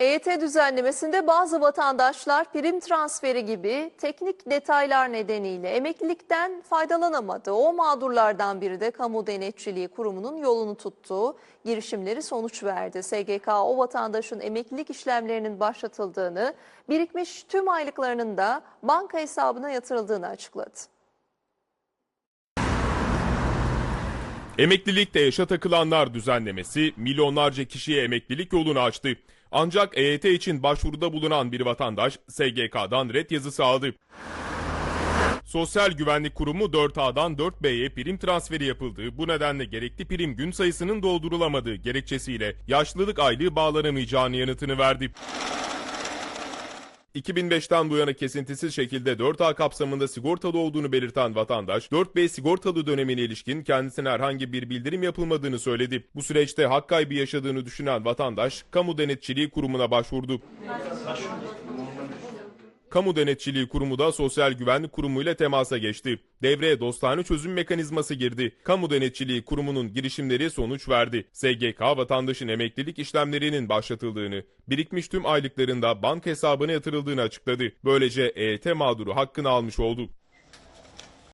EYT düzenlemesinde bazı vatandaşlar prim transferi gibi teknik detaylar nedeniyle emeklilikten faydalanamadı. O mağdurlardan biri de Kamu Denetçiliği Kurumu'nun yolunu tuttuğu girişimleri sonuç verdi. SGK o vatandaşın emeklilik işlemlerinin başlatıldığını, birikmiş tüm aylıklarının da banka hesabına yatırıldığını açıkladı. Emeklilikte yaşa takılanlar düzenlemesi milyonlarca kişiye emeklilik yolunu açtı. Ancak EYT için başvuruda bulunan bir vatandaş SGK'dan red yazısı aldı. Sosyal Güvenlik Kurumu 4A'dan 4B'ye prim transferi yapıldı. Bu nedenle gerekli prim gün sayısının doldurulamadığı gerekçesiyle yaşlılık aylığı bağlanamayacağını yanıtını verdi. 2005'ten bu yana kesintisiz şekilde 4A kapsamında sigortalı olduğunu belirten vatandaş, 4B sigortalı dönemine ilişkin kendisine herhangi bir bildirim yapılmadığını söyledi. Bu süreçte hak kaybı yaşadığını düşünen vatandaş, Kamu Denetçiliği Kurumu'na başvurdu. Kamu Denetçiliği Kurumu da Sosyal Güvenlik Kurumu ile temasa geçti. Devreye dostane çözüm mekanizması girdi. Kamu Denetçiliği Kurumu'nun girişimleri sonuç verdi. SGK vatandaşın emeklilik işlemlerinin başlatıldığını, birikmiş tüm aylıklarında banka hesabına yatırıldığını açıkladı. Böylece EYT mağduru hakkını almış oldu.